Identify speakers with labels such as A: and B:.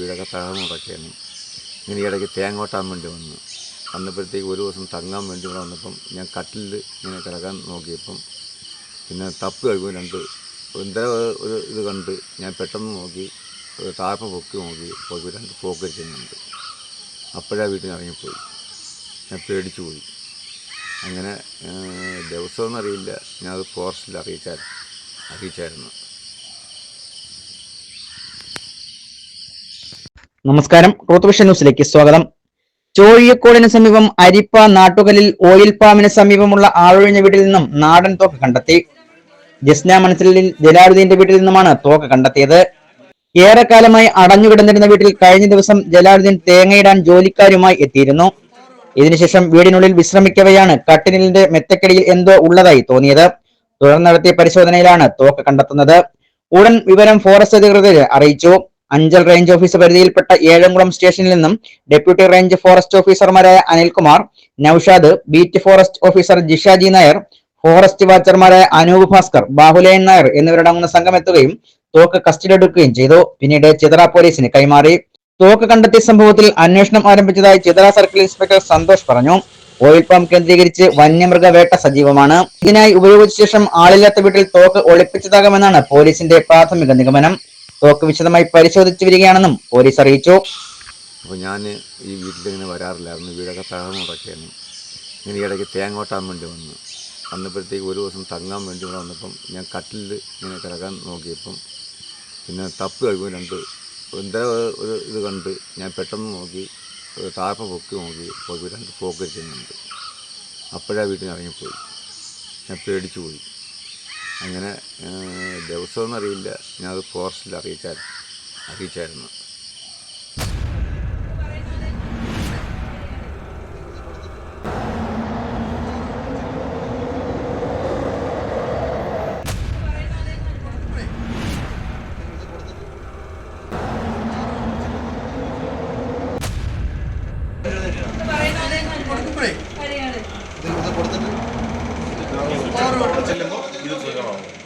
A: കിടക്കുകയാണ്. ഇങ്ങനെ ഇടയ്ക്ക് തേങ്ങോട്ടാൻ വേണ്ടി വന്നു. വന്നപ്പോഴത്തേക്ക് ഒരു ദിവസം തങ്ങാൻ വേണ്ടി ഇവിടെ വന്നപ്പം ഞാൻ കട്ടിലിൽ ഇങ്ങനെ കിടക്കാൻ നോക്കിയപ്പം പിന്നെ തപ്പ് കഴിക്കും രണ്ട് എന്തര ഒരു ഇത് കണ്ട് ഞാൻ പെട്ടെന്ന് നോക്കി ഒരു താഴ്പ പൊക്കി നോക്കി പോയി രണ്ട് പോക്കരിച്ചിട്ടുണ്ട് അപ്പോഴാ വീട്ടിൽ ഇറങ്ങിപ്പോയി. ഞാൻ പേടിച്ചു പോയി. അങ്ങനെ ദിവസമൊന്നും അറിയില്ല ഞാനത് ഫോറസ്റ്റിൽ അറിയിച്ചായിരുന്നു അറിയിച്ചായിരുന്നു.
B: നമസ്കാരം. ട്രൂത്ത് വിഷൻ ന്യൂസിലേക്ക് സ്വാഗതം. ചോഴിയക്കോടിന് സമീപം അരിപ്പ നാട്ടുകലിൽ ഓയിൽ പാമിന് സമീപമുള്ള ആളൊഴിഞ്ഞ വീട്ടിൽ നിന്നും നാടൻ തോക്ക് കണ്ടെത്തി. ജസ്ന മനസ്സിലിൽ ജലാലുദ്ദീന്റെ വീട്ടിൽ നിന്നുമാണ് തോക്ക് കണ്ടെത്തിയത്. ഏറെക്കാലമായി അടഞ്ഞുകിടന്നിരുന്ന വീട്ടിൽ കഴിഞ്ഞ ദിവസം ജലാലുദ്ദീൻ തേങ്ങയിടാൻ ജോലിക്കാരുമായി എത്തിയിരുന്നു. ഇതിനുശേഷം വീടിനുള്ളിൽ വിശ്രമിക്കവെയാണ് കട്ടിലിന്റെ മെത്തക്കടിയിൽ എന്തോ ഉള്ളതായി തോന്നിയത്. തുടർന്ന് നടത്തിയ പരിശോധനയിലാണ് തോക്ക് കണ്ടെത്തുന്നത്. ഉടൻ വിവരം ഫോറസ്റ്റ് അധികൃതരെ അറിയിച്ചു. അഞ്ചൽ റേഞ്ച് ഓഫീസ് പരിധിയിൽപ്പെട്ട ഏഴംകുളം സ്റ്റേഷനിൽ നിന്നും ഡെപ്യൂട്ടി റേഞ്ച് ഫോറസ്റ്റ് ഓഫീസർമാരായ Anilkumar Naushad beat forest officer Jishaji Nair forest വാച്ചർമാരായ Anoop Bhaskar Bahuleyan Nair എന്നിവരടങ്ങുന്ന സംഘം എത്തുകയും തോക്ക് കസ്റ്റഡി എടുക്കുകയും ചെയ്തു. പിന്നീട് ചിതറ പോലീസിന് കൈമാറി. തോക്ക് കണ്ടെത്തിയ സംഭവത്തിൽ അന്വേഷണം ആരംഭിച്ചതായി ചിതറ സർക്കിൾ ഇൻസ്പെക്ടർ സന്തോഷ് പറഞ്ഞു. ഓയിൽ പാം കേന്ദ്രീകരിച്ച് വന്യമൃഗ വേട്ട സജീവമാണ്. ഇതിനായി ഉപയോഗിച്ച ശേഷം ആളില്ലാത്ത വീട്ടിൽ തോക്ക് ഒളിപ്പിച്ചതാകാമെന്നാണ് പോലീസിന്റെ പ്രാഥമിക നിഗമനം. തോക്ക് വിശദമായി പരിശോധിച്ചു വരികയാണെന്നും പോലീസ് അറിയിച്ചു.
A: അപ്പോൾ ഞാൻ ഈ വീട്ടിലിങ്ങനെ വരാറില്ലായിരുന്നു. വീടൊക്കെ തകർന്നു ഇനി ഇടയ്ക്ക് തേങ്ങോട്ടാൻ വേണ്ടി വന്നു. വന്നപ്പോഴത്തേക്ക് ഒരു ദിവസം തങ്ങാൻ വേണ്ടി ഇവിടെ വന്നപ്പം ഞാൻ കട്ടിലിൽ ഇങ്ങനെ കിടക്കാൻ നോക്കിയപ്പം പിന്നെ തപ്പ് കഴിക്കും രണ്ട് എന്തോ ഒരു ഇത് കണ്ട് ഞാൻ പെട്ടെന്ന് നോക്കി താഴ്പ പൊക്കി നോക്കി പോയി രണ്ട് പോക്കരിക്കുന്നുണ്ട് അപ്പോഴാണ് വീട്ടിൽ ഇറങ്ങിപ്പോയി. ഞാൻ പേടിച്ചു പോയി. അങ്ങനെ ദിവസമൊന്നും അറിയില്ല ഞാനത് ഫോറസ്റ്റിൽ അറിയിച്ചായിരുന്നു. അറിയിച്ചായിരുന്നു
C: ചെല്ലുമ്പോൾ ഇത് സുഖമാവും